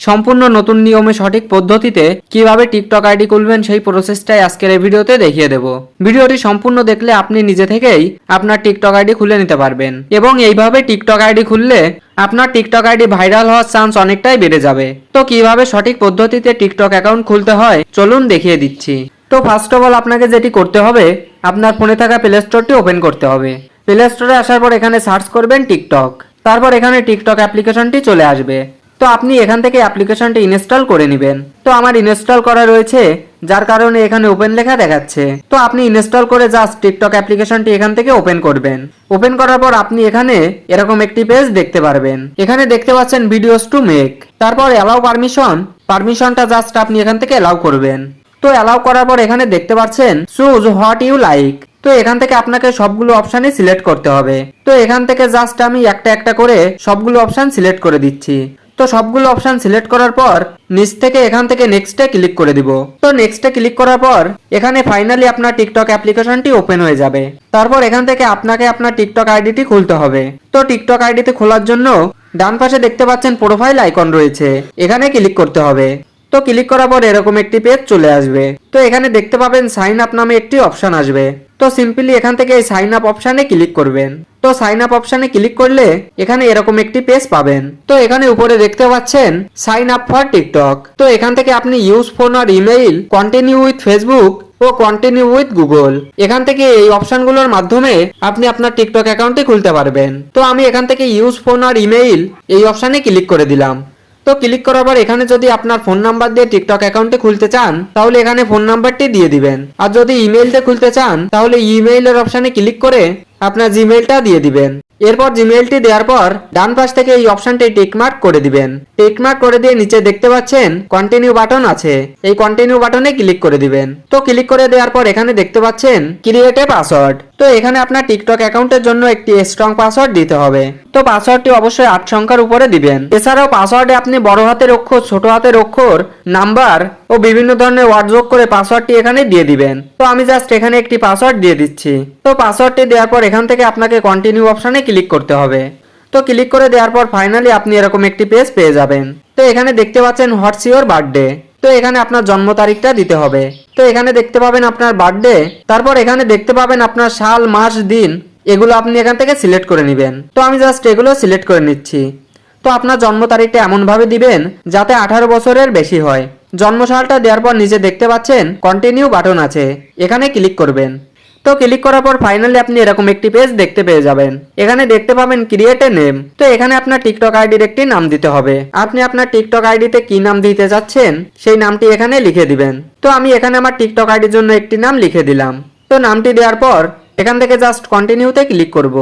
সম্পূর্ণ নতুন নিয়মে সঠিক পদ্ধতিতে কীভাবে টিকটক আইডি খুলবেন সেই প্রসেসটাই আজকের এই ভিডিওতে দেখিয়ে দেব। ভিডিওটি সম্পূর্ণ দেখলে আপনি নিজে থেকেই আপনার টিকটক আইডি খুলে নিতে পারবেন এবং এইভাবে টিকটক আইডি খুললে আপনার টিকটক আইডি ভাইরাল হওয়ার চান্স অনেকটাই বেড়ে যাবে। তো কীভাবে সঠিক পদ্ধতিতে টিকটক অ্যাকাউন্ট খুলতে হয়, চলুন দেখিয়ে দিচ্ছি। তো ফার্স্ট অফ অল আপনাকে যেটি করতে হবে, আপনার ফোনে থাকা প্লে স্টোরটি ওপেন করতে হবে। প্লে স্টোরে আসার পর এখানে সার্চ করবেন টিকটক। তারপর এখানে টিকটক অ্যাপ্লিকেশনটি চলে আসবে। তো আপনি এখান থেকে অ্যাপ্লিকেশনটি ইনস্টল করে নেবেন। তো আমার ইনস্টল করা রয়েছে, যার কারণে এখানে ওপেন লেখা দেখাচ্ছে। তো আপনি ইনস্টল করে জাস্ট টিকটক অ্যাপ্লিকেশনটি এখান থেকে ওপেন করবেন। ওপেন করার পর আপনি এখানে এরকম একটি পেজ দেখতে পারবেন। এখানে দেখতে পাচ্ছেন ভিডিওস টু মেক তারপর অ্যালাউ পারমিশন পারমিশনটা জাস্ট আপনি এখান থেকে অ্যালাউ করবেন। তো অ্যালাউ করার পর এখানে দেখতে পাচ্ছেন চুজ হোয়াট ইউ লাইক তো এখান থেকে আপনাকে সবগুলো অপশানই সিলেক্ট করতে হবে। তো এখান থেকে জাস্ট আমি একটা একটা করে সবগুলো অপশান সিলেক্ট করে দিচ্ছি। তো সবগুলো অপশান সিলেক্ট করার পর নিচ থেকে এখান থেকে নেক্সটে ক্লিক করে দিব। তো নেক্সটে ক্লিক করার পর এখানে ফাইনালি আপনার টিকটক অ্যাপ্লিকেশনটি ওপেন হয়ে যাবে। তারপর এখান থেকে আপনাকে আপনার টিকটক আইডিটি খুলতে হবে। তো টিকটক আইডিতে খোলার জন্য ডান পাশে দেখতে পাচ্ছেন প্রোফাইল আইকন রয়েছে। এখানে ক্লিক করতে হবে। তো ক্লিক করার পর এরকম একটি পেজ চলে আসবে। তো এখানে দেখতে পাবেন সাইন আপ নামে একটি অপশন আসবে। তো সিম্পলি এখান থেকে এই সাইন আপ অপশানে ক্লিক করবেন। তো সাইন আপ অপশানে ক্লিক করলে এখানে এরকম একটি পেজ পাবেন। তো এখানে উপরে দেখতে পাচ্ছেন সাইন আপ ফর টিকটক তো এখান থেকে আপনি ইউজ ফোন আর ইমেইল কন্টিনিউ উইথ ফেসবুক ও কন্টিনিউ উইথ গুগল এখান থেকে এই অপশনগুলোর মাধ্যমে আপনি আপনার টিকটক অ্যাকাউন্টটি খুলতে পারবেন। তো আমি এখান থেকে ইউজ ফোন আর ইমেইল এই অপশানে ক্লিক করে দিলাম। তো ক্লিক করার পর এখানে যদি আপনার ফোন নাম্বার দিয়ে টিকটক অ্যাকাউন্টে খুলতে চান, তাহলে এখানে ফোন নাম্বারটি দিয়ে দিবেন। আর যদি ইমেইলতে খুলতে চান, তাহলে ইমেইলের অপশানে ক্লিক করে আপনার জিমেইলটা দিয়ে দিবেন। এরপর জিমেইলটি দেওয়ার পর ডান পাশ থেকে এই অপশনটি টিকমার্ক করে দিবেন। টিকমার্ক করে দিয়ে নিচে দেখতে পাচ্ছেন কন্টিনিউ বাটন আছে। এই কন্টিনিউ বাটনে ক্লিক করে দিবেন। তো ক্লিক করে দেওয়ার পর এখানে দেখতে পাচ্ছেন ক্রিয়েট পাসওয়ার্ড তো এখানে আপনার টিকটক অ্যাকাউন্টের জন্য একটি স্ট্রং পাসওয়ার্ড দিতে হবে। তো পাসওয়ার্ডটি অবশ্যই আট সংখ্যার উপরে দিবেন। এছাড়াও পাসওয়ার্ডে আপনি বড় হাতের অক্ষর, ছোট হাতের অক্ষর নাম্বার ও বিভিন্ন ধরনের ওয়ার্ড যোগ করে পাসওয়ার্ডটি এখানে দিয়ে দিবেন। তো আমি জাস্ট এখানে একটি পাসওয়ার্ড দিয়ে দিচ্ছি। তো পাসওয়ার্ডটি দেওয়ার পর এখান থেকে আপনাকে কন্টিনিউ অপশানে ক্লিক করতে হবে। তো ক্লিক করে দেওয়ার পর ফাইনালি আপনি এরকম একটি পেজ পেয়ে যাবেন। তো এখানে দেখতে পাচ্ছেন হোয়াটস ইউর বার্থডে তো এখানে আপনার জন্ম তারিখটা দিতে হবে। তো এখানে দেখতে পাবেন আপনার বার্থডে তারপর এখানে দেখতে পাবেন আপনার সাল, মাস, দিন, এগুলো আপনি এখান থেকে সিলেক্ট করে নেবেন। তো আমি জাস্ট এগুলো সিলেক্ট করে নিচ্ছি। তো আপনার জন্ম তারিখটা এমনভাবে দিবেন যাতে আঠারো বছরের বেশি হয়। জন্ম সালটা দেওয়ার পর নিচে দেখতে পাচ্ছেন কন্টিনিউ বাটন আছে। এখানে ক্লিক করবেন। তো ক্লিক করার পর ফাইনালি আপনি এরকম একটি পেজ দেখতে পেয়ে যাবেন। এখানে দেখতে পাবেন ক্রিয়েট এ নেম তো এখানে আপনার টিকটক আইডির একটি নাম দিতে হবে। আপনি আপনার টিকটক আইডিতে কি নাম দিতে যাচ্ছেন, সেই নামটি এখানে লিখে দিবেন। তো আমি এখানে আমার টিকটক আইডির জন্য একটি নাম লিখে দিলাম। তো নামটি দেওয়ার পর এখান থেকে জাস্ট কন্টিনিউতে ক্লিক করব।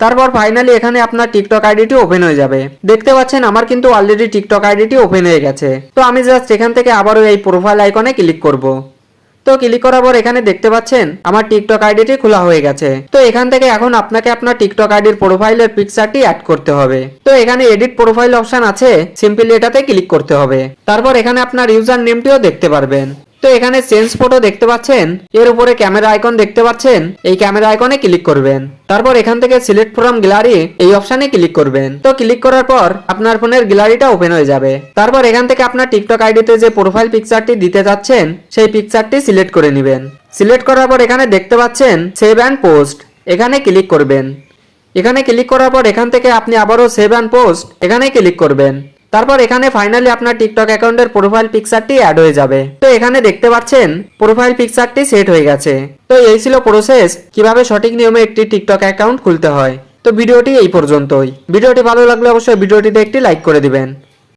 তারপর ফাইনালি এখানে আপনার টিকটক আইডিটি ওপেন হয়ে যাবে। দেখতে পাচ্ছেন আমার কিন্তু অলরেডি টিকটক আইডিটি ওপেন হয়ে গেছে। তো আমি জাস্ট এখান থেকে আবারও এই প্রোফাইল আইকনে ক্লিক করব। তো ক্লিক করার পর এখানে দেখতে পাচ্ছেন, আমার টিকটক আইডিটি খোলা হয়ে গেছে। তো এখান থেকে এখন আপনাকে আপনার টিকটক আইডির প্রোফাইলের পিকচারটি অ্যাড করতে হবে। তো এখানে এডিট প্রোফাইল অপশন আছে সিম্পলি এটাতে ক্লিক করতে হবে। তারপর এখানে আপনার ইউজার নেমটিও দেখতে পারবেন। তো এখানে চেঞ্জ ফটো দেখতে পাচ্ছেন? এর উপরে ক্যামেরা আইকন দেখতে পাচ্ছেন? এই ক্যামেরা আইকনে ক্লিক করবেন। তারপর এখান থেকে সিলেক্ট ফ্রম গ্যালারি এই অপশানে ক্লিক করবেন। তো ক্লিক করার পর আপনার ফোনের গ্যালারিটা ওপেন হয়ে যাবে। তারপর এখান থেকে আপনার টিকটক আইডিতে যে প্রোফাইল পিকচারটি দিতে যাচ্ছেন সেই পিকচারটি সিলেক্ট করে নেবেন। সিলেক্ট করার পর এখানে দেখতে পাচ্ছেন সেভ অ্যান্ড পোস্ট এখানে ক্লিক করবেন। এখানে ক্লিক করার পর এখান থেকে আপনি আবারও সেভ অ্যান্ড পোস্ট এখানে ক্লিক করবেন। তারপর এখানে ফাইনালি আপনার টিকটক অ্যাকাউন্টের প্রোফাইল পিকচারটি অ্যাড হয়ে যাবে। তো এখানে দেখতে পাচ্ছেন প্রোফাইল পিকচারটি সেট হয়ে গেছে। তো এই ছিল প্রসেস কীভাবে সঠিক নিয়মে একটি টিকটক অ্যাকাউন্ট খুলতে হয়। তো ভিডিওটি এই পর্যন্তই। ভিডিওটি ভালো লাগলে অবশ্যই ভিডিওটিতে একটি লাইক করে দিবেন।